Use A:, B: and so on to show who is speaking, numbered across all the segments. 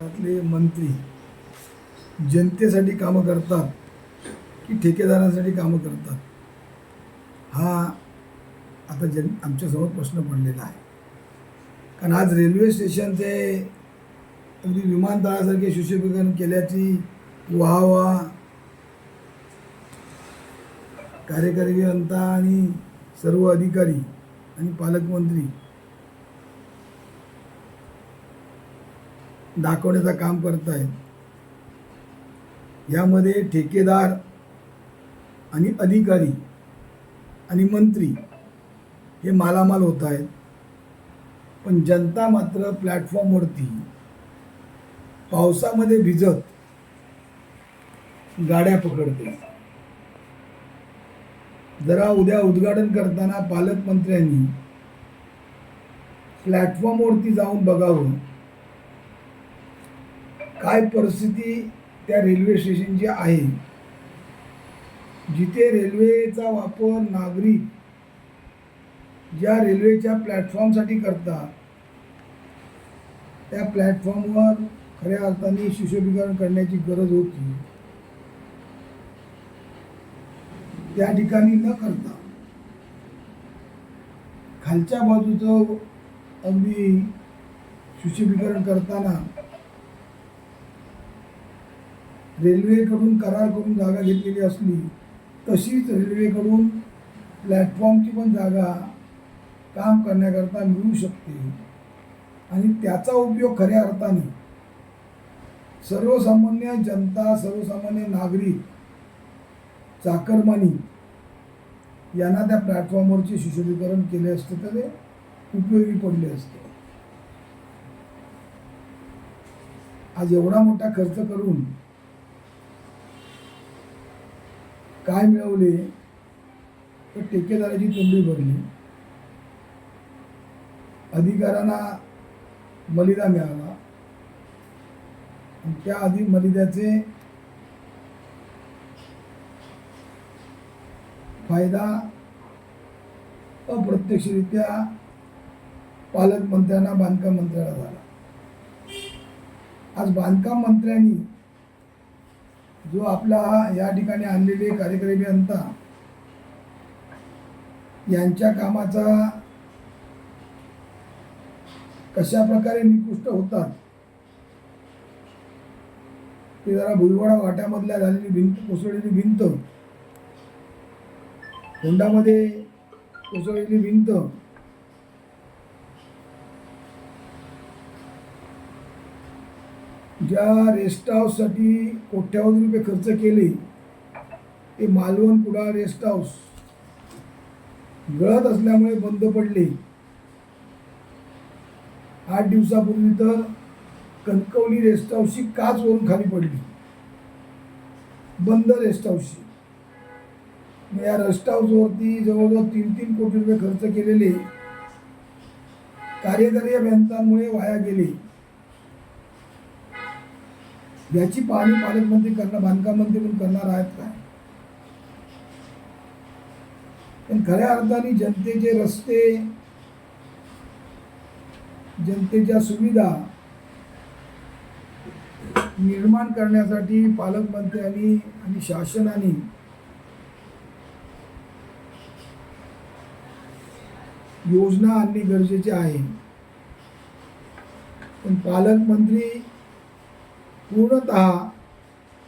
A: आपले मंत्री जनतेसाठी कामं करतात की ठेकेदारांसाठी कामं करतात? हा आता जन आमच्यासमोर प्रश्न पडलेला आहे. कारण आज रेल्वे स्टेशनचे अगदी विमानतळासारखे सुशोभीकरण केल्याची वाहवा कार्यकारी अभियंता आणि सर्व अधिकारी आणि पालकमंत्री दाखवण्याचं काम करत आहेत यामध्ये ठेकेदार आणि अधिकारी आणि मंत्री हे मालामाल होत आहेत पण जनता मात्र प्लॅटफॉर्मवरती पावसामध्ये भिजत गाड्या पकडते. जरा उद्या उद्घाटन करताना पालकमंत्र्यांनी प्लॅटफॉर्मवरती जाऊन बघावं. काय परिस्थिती त्या रेल्वे स्टेशनची आहे? जिथे रेल्वेचा वापर नागरिक ज्या रेल्वेच्या प्लॅटफॉर्मसाठी करतात त्या प्लॅटफॉर्मवर खऱ्या अर्थाने सुशोभीकरण करण्याची गरज होती. त्या ठिकाणी न करता खालच्या बाजूचं अगदी सुशोभीकरण करताना रेल्वेकडून करार करून जागा घेतलेली असली तशीच रेल्वेकडून प्लॅटफॉर्मची पण जागा काम करण्याकरता मिळू शकते. आणि त्याचा उपयोग खऱ्या अर्थाने सर्वसामान्य जनता सर्वसामान्य नागरिक चाकरमानी यांना त्या प्लॅटफॉर्मवरचे सुशोधीकरण केले असते तर ते उपयोगी पडले असते. आज एवढा मोठा खर्च करून काय मिळवले? तर ठेकेदाराची तोंडी भरली. अधिकाऱ्यांना मलिदा मिळाला. आणि त्या आधी मलिद्याचे फायदा अप्रत्यक्षरित्या पालकमंत्र्यांना बांधकाम मंत्र्याला झाला. आज बांधकाम मंत्र्यांनी जो आपला या ठिकाणी आणलेले कार्यकारी अभियंता यांच्या कामाचा कशा प्रकारे निकृष्ट होतात ते जरा भुईवाडा वाट्यामधल्या झालेली भिंत कोसळलेली भिंत होंडामध्ये कोसळलेली भिंत ज्या रेस्ट हाऊससाठी कोट्यावधी रुपये खर्च केले ते मालवण कुडाळ रेस्ट हाऊस गळत असल्यामुळे बंद पडले. आठ दिवसापूर्वी तर कणकवली रेस्ट हाऊसची काच वरून खाली पडली. बंद रेस्ट हाऊसची मग या रेस्ट हाऊसवरती जवळजवळ तीन तीन कोटी रुपये खर्च केलेले कार्यकारी अभियंत्यांमुळे वाया गेले. याची पाहणी पालकमंत्री करणार बांधकाम मंत्री पण करणार आहेत काय? पण खऱ्या अर्थाने जनतेचे रस्ते जनतेच्या सुविधा निर्माण करण्यासाठी पालकमंत्र्यांनी आणि शासनाने योजना आणणे गरजेचे आहे. पण पालकमंत्री पूर्णत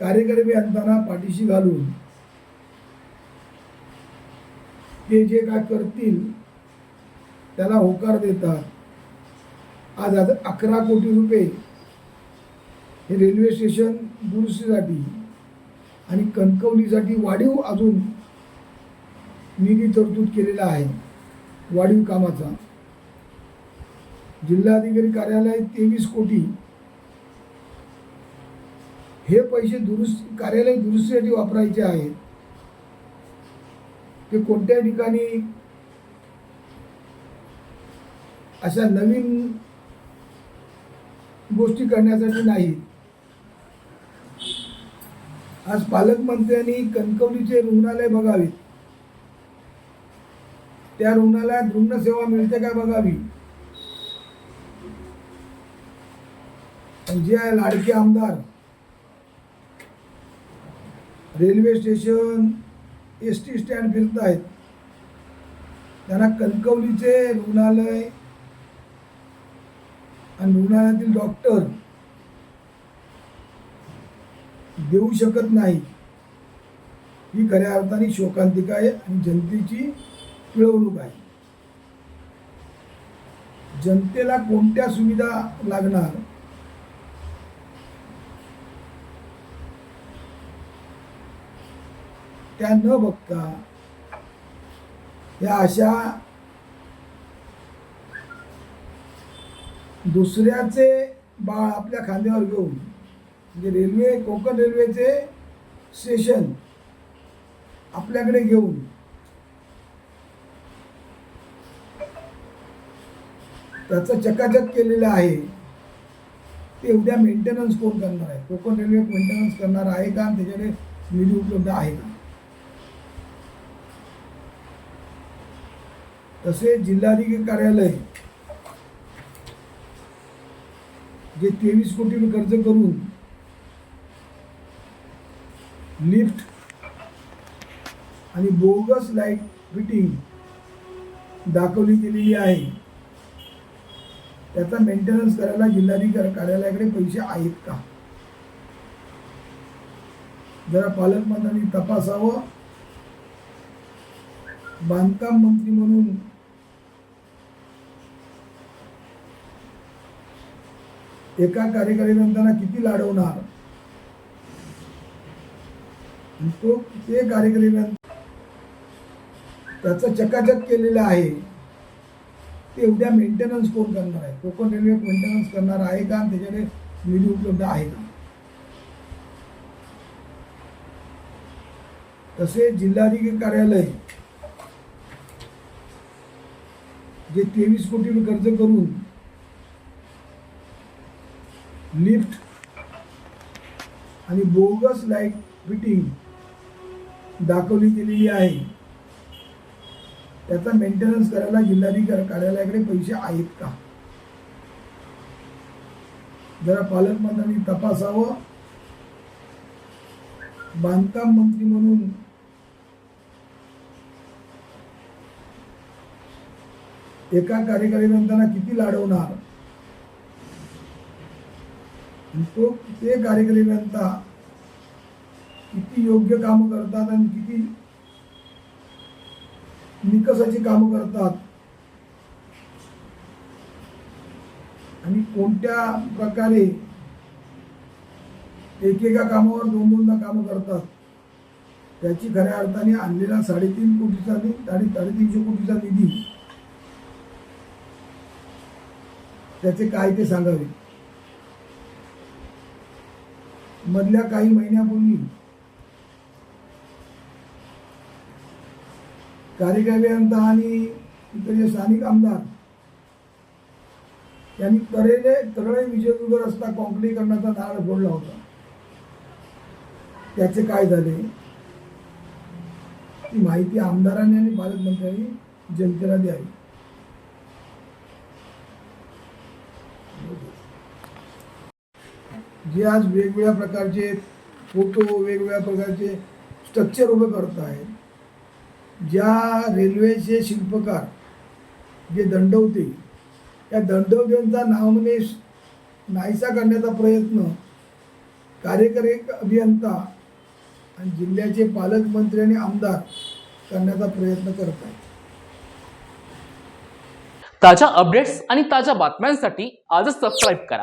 A: कार्यकारी अभियंत्यांना पाठीशी घालून ते जे काय करतील त्याला होकार देतात. आज आज अकरा कोटी रुपये हे रेल्वे स्टेशन दुरुस्तीसाठी आणि कणकवलीसाठी वाढीव अजून निधी तरतूद केलेला आहे. वाढीव कामाचा. जिल्हाधिकारी कार्यालय तेवीस कोटी हे पैसे दुरुस्ती कार्यालय दुरुस्तीसाठी वापरायचे आहेत. ते कोणत्या ठिकाणी? अशा नवीन गोष्टी करण्यासाठी नाही. आज पालकमंत्र्यांनी कणकवलीचे रुग्णालय बघावे. त्या रुग्णालयात रुग्णसेवा मिळते का बघावी? जे आहे लाडके आमदार railway station S T stand फिरत आहेत. त्यांना कणकवलीचे रुग्णालय आणि रुग्णालयातील डॉक्टर देऊ शकत नाही. ही खऱ्या अर्थाने शोकांतिका आहे आणि जनतेची पिळवणूक आहे. जनतेला कोणत्या सुविधा लागणार? त्या न बघता या अशा दुसऱ्याचे बाळ आपल्या खांद्यावर घेऊन म्हणजे रेल्वे कोकण रेल्वेचे स्टेशन आपल्याकडे घेऊन त्याचं चकाचक केलेलं आहे. ते उद्या मेंटेनन्स कोण करणार आहे? कोकण रेल्वे मेंटेनन्स करणार आहे का? आणि त्याच्याकडे निधी उपलब्ध आहे का? तसे जिल्हाधिकारी कार्यालय जे तेवीस कोटी कर्ज खर्च करून लिफ्ट आणि बोगस लाइट फिटिंग दाखवली गेलेली आहे. त्याचा मेंटेनन्स करायला जिल्हाधिकारी कार्यालयाकडे पैसे आहेत का? जरा पालकमंत्र्यांनी तपासावं. बांधकाम मंत्री म्हणून एका कार्यकारी किती लाडवणार? तो ते कार्यकारी त्याचं चकाचक केलेलं आहे ते उद्या मेंटेनन्स कोण करणार आहे? कोकण रेल्वे मेंटेनन्स करणार आहे का? आणि त्याच्याकडे निधी उपलब्ध आहे का? तसे जिल्हाधिकारी कार्यालय जे तेवीस कोटी कर्ज खर्च करून लिफ्ट आणि बोगस लाइट फिटिंग दाखवली गेलेली आहे. त्याचा मेंटेनन्स करायला जिल्हाधिकारी कार्यालयाकडे पैसे आहेत का? जरा पालकमंत्र्यांनी तपासावं. बांधकाम मंत्री म्हणून एका कार्यकारी किती लाडवणार? तो ते कार्यकर्त्यांचा किती योग्य कामं करतात आणि किती निकसाची कामं करतात. आणि कोणत्या प्रकारे एकेका कामावर दोन दोनदा कामं करतात त्याची खऱ्या अर्थाने आणलेला साडेतीन कोटीचा आणि साडेतीनशे कोटीचा निधी. त्याचे काय ते सांगावे? मधल्या काही महिन्यापूर्वी कार्यकारी अभियंता आणि इकडे स्थानिक आमदार यांनी तरेले तरळे विजयदुर्ग रस्ता कॉन्क्रीटीकरणाचा नारळ फोडला होता. त्याचे काय झाले? ती माहिती आमदारांनी आणि पालकमंत्र्यांनी जनतेला द्यावी. जे आज वेगवेगळ्या प्रकारचे फोटो वेगवेगळ्या प्रकारचे स्ट्रक्चर उभे करत आहेत. ज्या रेल्वेचे शिल्पकार जे दंडवते त्या दंडवत्यांचा नामनिश नाहीसा करण्याचा प्रयत्न कार्यकारी अभियंता आणि जिल्ह्याचे पालकमंत्री आणि आमदार करण्याचा प्रयत्न करत आहेत.
B: ताज्या अपडेट्स आणि ताज्या बातम्यांसाठी आजच सबस्क्राईब करा.